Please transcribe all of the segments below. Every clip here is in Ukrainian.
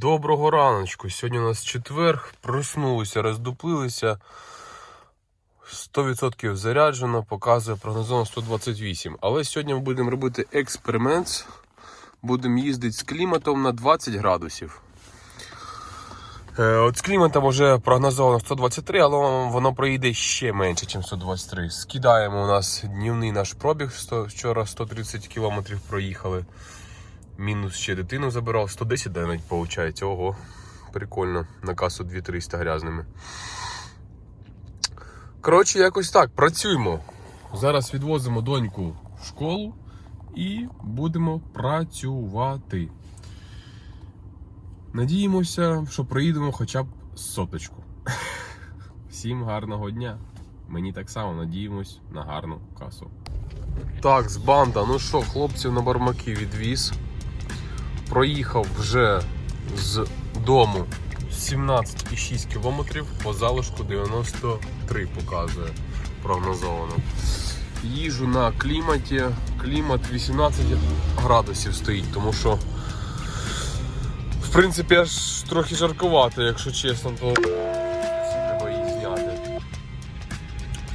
Доброго раночку. Сьогодні у нас четвер. Проснулися, роздуплилися. 100% заряджено, показує прогнозовано 128. Але сьогодні ми будемо робити експеримент. Будемо їздити з кліматом на 20 градусів. Е, От з кліматом вже прогнозовано 123, але воно проїде ще менше, ніж 123. Скидаємо у нас днівний наш пробіг. 100, вчора 130 км проїхали. Мінус ще дитину забирав, 110 навіть виходить. Ого, прикольно. На касу 2300 грязними. Коротше, якось так, працюємо. Зараз відвозимо доньку в школу і будемо працювати. Надіємося, що проїдемо хоча б соточку. Всім гарного дня. Мені так само надіємось на гарну касу. Так, з банда. Ну що, хлопців на бармаки відвіз. Проїхав вже з дому 17,6 кілометрів, по залишку 93 показує прогнозовано. Їжу на кліматі. Клімат 18 градусів стоїть, тому що в принципі аж трохи жаркувато, якщо чесно, то треба її зняти.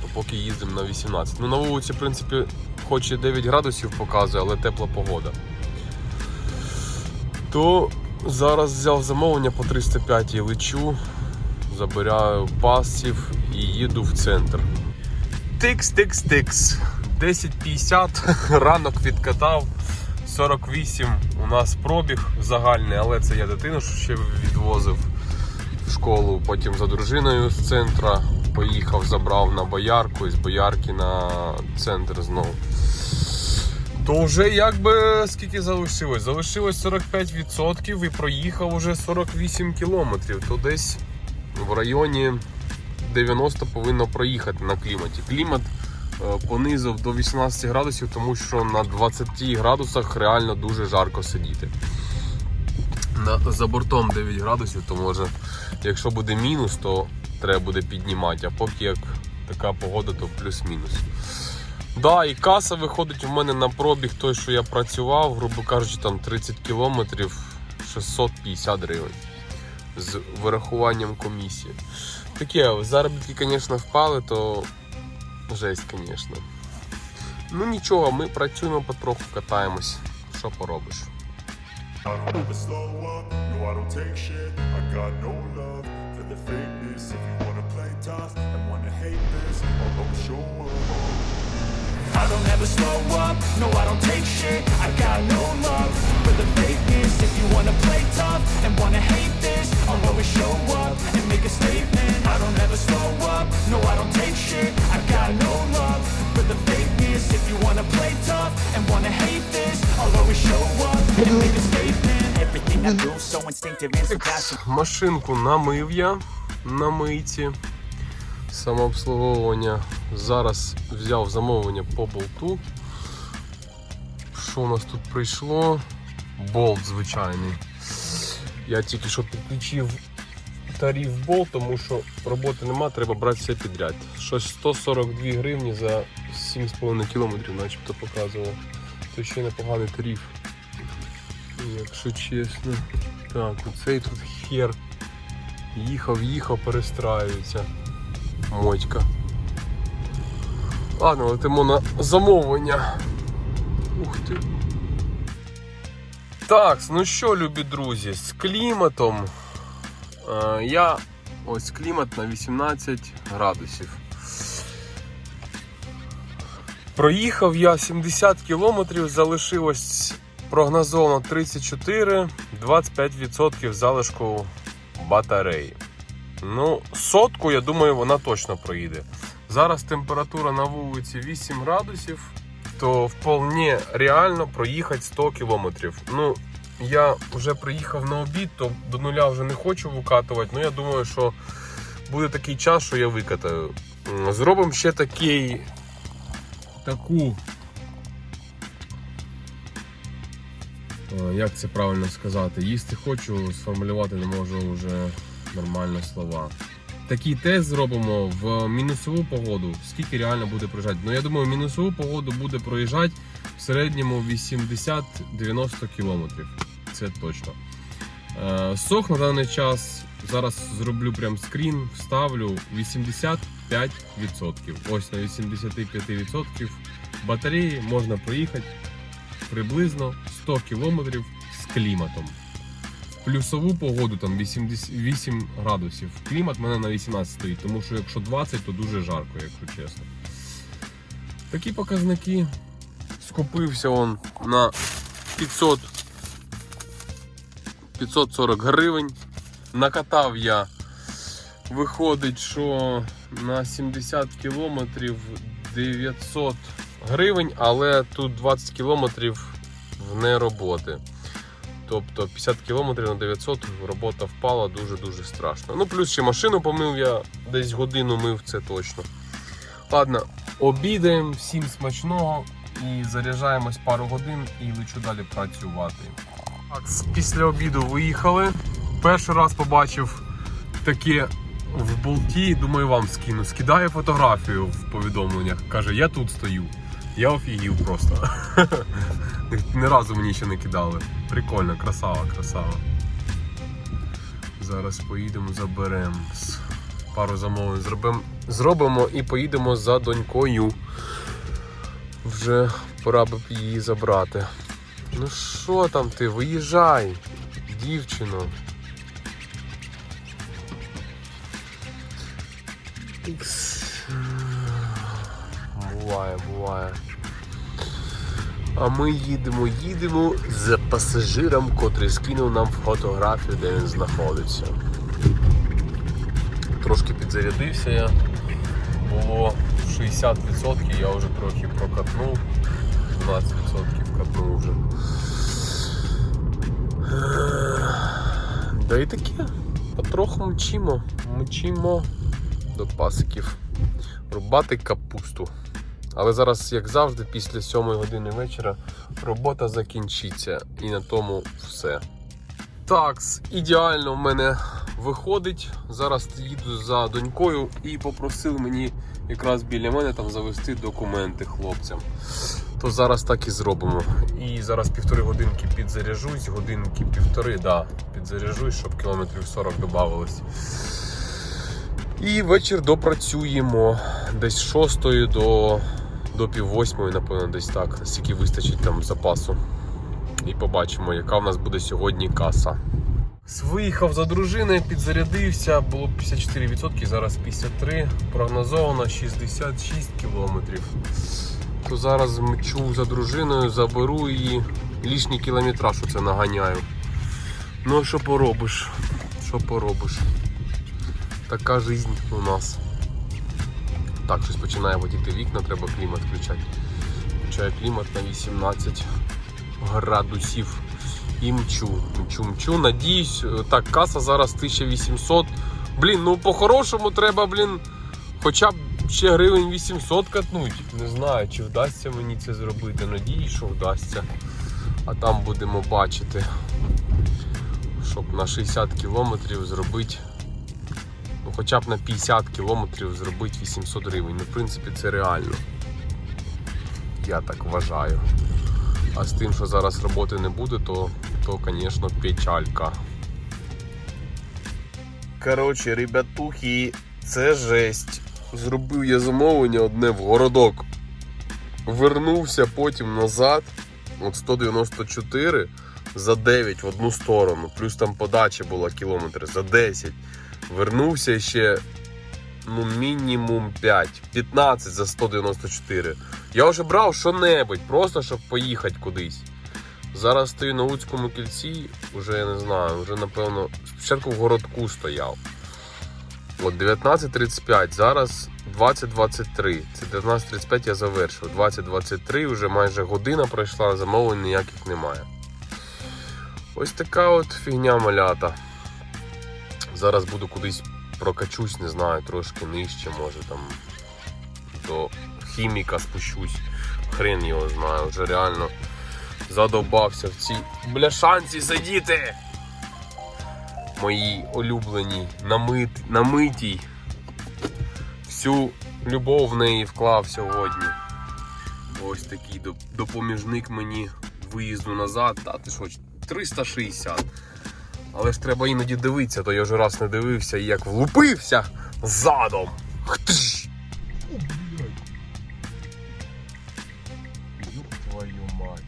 То поки їздимо на 18. Ну на вулиці, в принципі, хоч і 9 градусів показує, але тепла погода. То зараз взяв замовлення по 305 і лечу, забираю пасів і їду в центр. Тикс, тикс, тикс. 10.50, ранок відкатав. 48 у нас пробіг загальний, але це я дитину ще відвозив в школу. Потім за дружиною з центра поїхав, забрав на боярку і з боярки на центр знову. То вже якби скільки залишилось? Залишилось 45% і проїхав уже 48 кілометрів. То десь в районі 90 повинно проїхати на кліматі. Клімат е, понизив до 18 градусів, тому що на 20 градусах реально дуже жарко сидіти. На, за бортом 9 градусів, то може, якщо буде мінус, то треба буде піднімати, а поки як така погода, то плюс-мінус. Да, і каса виходить у мене на пробіг той, що я працював, грубо кажучи, там 30 кілометрів 650 гривень з вирахуванням комісії. Таке, заробітки, звісно, впали, то жесть, звісно. Ну нічого, ми працюємо потроху, катаємось. Що поробиш? The fakeness If you wanna play tough and wanna hate this I'll always show up I don't ever slow up, no I don't take shit I got no love for the fakeness If you wanna play tough and wanna hate this I'll always show up and make a statement I don't ever slow up, no I don't take shit I got no love for the fakeness If you wanna play tough and wanna hate this I'll always show up and make a statement Everything I do so instinctive and so passionate Машинку намив я на мийці. Самообслуговування. Зараз взяв замовлення по болту. Що у нас тут прийшло? Болт звичайний. Я тільки що підключив тариф болт, тому що роботи нема, треба брати все підряд. Щось 142 гривні за 7,5 кілометрів начебто показувало. То ще непоганий тариф. Якщо чесно. Так, оцей тут хер. Їхав, їхав, перестраюється. Мотька. Ладно, летимо на замовлення. Ух ти. Так, ну що, любі друзі, з кліматом. Е, я ось клімат на 18 градусів. Проїхав я 70 кілометрів, залишилось прогнозовано 34, 25% залишку батареї. Ну, сотку, я думаю, вона точно проїде. Зараз температура на вулиці 8 градусів, то вполне реально проїхати 100 кілометрів. Ну, я вже приїхав на обід, то до нуля вже не хочу викатувати. Ну, я думаю, що буде такий час, що я викатаю. Зробимо ще такий. Таку. Е, Як це правильно сказати? Їсти хочу, сформулювати не можу вже нормально слова. Такий тест зробимо в мінусову погоду. Скільки реально буде проїжджати? Ну я думаю, в мінусову погоду буде проїжджати в середньому 80-90 кілометрів. Це точно. Е, Сох на даний час зараз зроблю прям скрін, вставлю 85%. Ось на 85% батареї можна проїхати приблизно 100 км з кліматом. Плюсову погоду там 88 градусів. Клімат мене на 18 стоїть, тому що якщо 20, то дуже жарко, якщо чесно. Такі показники. Скупився он на 500 540 гривень. Накатав я. Виходить, що на 70 кілометрів 900 гривень, але тут 20 кілометрів в нероботи. Тобто 50 кілометрів на 900 робота впала дуже-дуже страшно. Ну, плюс ще машину помив я, десь годину мив, це точно. Ладно, обідаємо, всім смачного і заряджаємось пару годин і лечу далі працювати. Так, після обіду виїхали. Перший раз побачив таке в болті. Думаю, вам скину. Скидає фотографію в повідомленнях. Каже, я тут стою. Я офігів просто. Ні разу мені ще не кидали. Прикольно, красава, красава. Зараз поїдемо, заберемо. Пару замовлень зробимо. Зробимо і поїдемо за донькою. Вже пора б її забрати. Ну що там ти? Виїжджай, дівчино. Буває, буває. А ми їдемо, їдемо за пасажиром, котрий скинув нам фотографію, де він знаходиться. Трошки підзарядився я. Було 60%, я вже трохи прокатнув. 12% катнув вже. Да і таке. Потроху мчимо, мчимо до пасиків. Рубати капусту. Але зараз, як завжди, після 7 години вечора робота закінчиться. І на тому все. Так, ідеально в мене виходить. Зараз їду за донькою і попросив мені якраз біля мене там завести документи хлопцям. То зараз так і зробимо. І зараз півтори годинки підзаряжусь, годинки півтори, да, підзаряжусь, щоб кілометрів 40 додавалось. І вечір допрацюємо десь з 6 до, до пів восьмої, напевно, десь так. Скільки вистачить там запасу. І побачимо, яка в нас буде сьогодні каса. Виїхав за дружиною, підзарядився, було 54%, зараз 53%, прогнозовано 66 кілометрів. То зараз мчу за дружиною, заберу її. Лишній кілометраж оце наганяю. Ну, що поробиш? Що поробиш? Така жизнь у нас. Так, щось починає водіти вікна, треба клімат включати. Включаю клімат на 18 градусів і мчу. Мчу, мчу. Надіюсь, е, так, каса зараз 1800. Блін, ну по-хорошому треба, блін, хоча б ще гривень 800 катнуть. Не знаю, чи вдасться мені це зробити. Надіюсь, що вдасться. А там будемо бачити. Щоб на 60 кілометрів зробити. Хоча б на 50 кілометрів зробити 800 гривень. Ну, в принципі, це реально. Я так вважаю. А з тим, що зараз роботи не буде, то, то звісно, печалька. Коротше, ребятухи, це жесть. Зробив я замовлення одне в городок. Вернувся потім назад. От 194 за 9 в одну сторону. Плюс там подача була кілометр за 10. Вернувся ще ну, мінімум 5. 15 за 194. Я вже брав що-небудь, просто щоб поїхати кудись. Зараз стою на Луцькому кільці, вже я не знаю, вже напевно, спочатку в городку стояв. От 19.35, зараз 20.23. Це 19.35 я завершив. 20.23 вже майже година пройшла, замовлень ніяких немає. Ось така от фігня малята. Зараз буду кудись прокачусь, не знаю, трошки нижче, може там до хіміка спущусь. Хрен його знаю, вже реально задовбався в цій бляшанці сидіти. Мої улюблені, намит, намитій. Всю любов в неї вклав сьогодні. Ось такий допоміжник мені виїзду назад. Та ти що, 360. Але ж треба іноді дивитися, то я вже раз не дивився і як влупився задом. Ёб твою мать.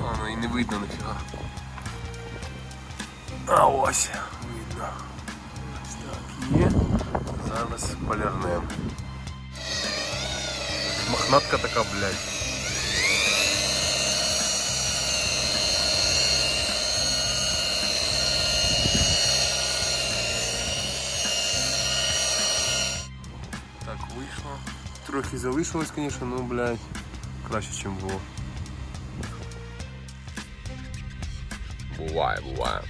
А, ну і не видно нафіга. А. Ось Зараз полярнем. Мохнатка така, блядь. Так вийшло. Трохи залишилось, звісно, ну, блядь, краще, ніж було. Буває, буває.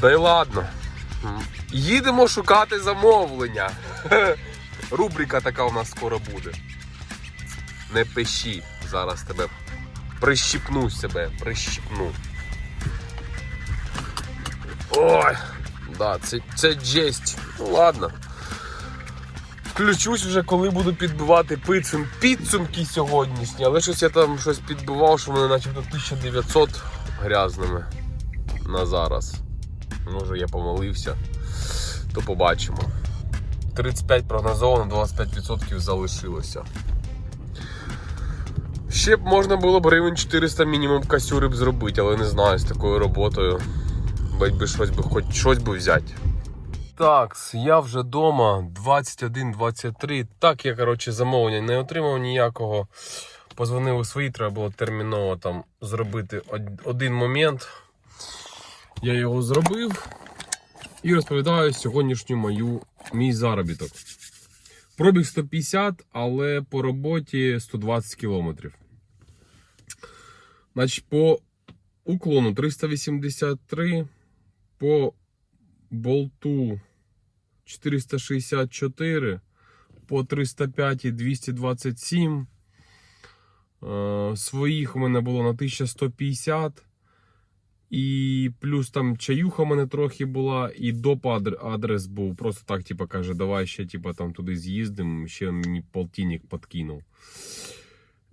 Да й ладно. Їдемо шукати замовлення. Рубрика така у нас скоро буде. Не пиші. Зараз тебе прищипну себе, прищипну. Ой, да, це, це жесть. Ну ладно. Включусь вже, коли буду підбивати підсум, підсумки сьогоднішні, але щось я там щось підбивав, що вони начебто 1900 грязними на зараз. Може я помолився, то побачимо. 35 прогнозовано, 25% залишилося. Ще б можна було б гривень 400 мінімум касюри б зробити, але не знаю, з такою роботою. Бать би щось би хоч щось би взяти. Так, я вже вдома 21-23. Так я, коротше, замовлення не отримав ніякого. Позвонив у свої, треба було терміново там зробити один момент. Я його зробив і розповідаю сьогоднішню мою мій заробіток. Пробіг 150, але по роботі 120 кілометрів. Значить, по уклону 383, по болту 464, по 305 і 227. Е, Своїх у мене було на 1150. І плюс там чаюха в мене трохи була, і доп адрес був. Просто так, типу, каже, давай ще типу, там туди з'їздимо, ще мені полтинник подкинув.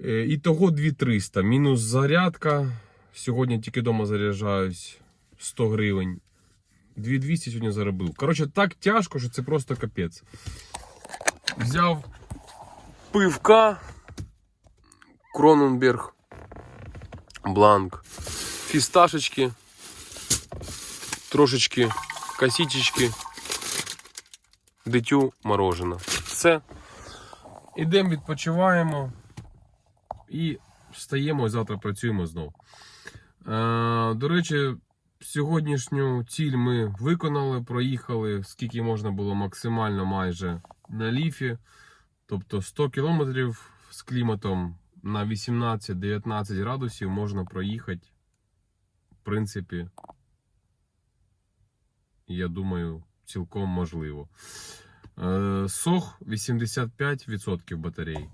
Е, І того 2300. Мінус зарядка. Сьогодні тільки вдома заряджаюсь 100 гривень. 2200 сьогодні заробив. Коротше, так тяжко, що це просто капець. Взяв пивка. Кроненберг. Бланк. Фісташечки. Трошечки косичечки. Дитю морожено. Все. Ідемо, відпочиваємо. І встаємо і завтра працюємо знову. Е, до речі, сьогоднішню ціль ми виконали, проїхали, скільки можна було максимально майже на ліфі. Тобто 100 кілометрів з кліматом на 18-19 градусів можна проїхати. В принципі, я думаю, цілком можливо. Е, Сох 85% батареї.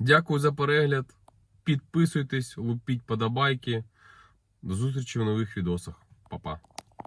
Дякую за перегляд. Підписуйтесь, лупіть подобайки. До зустрічі в нових відосах. Па-па.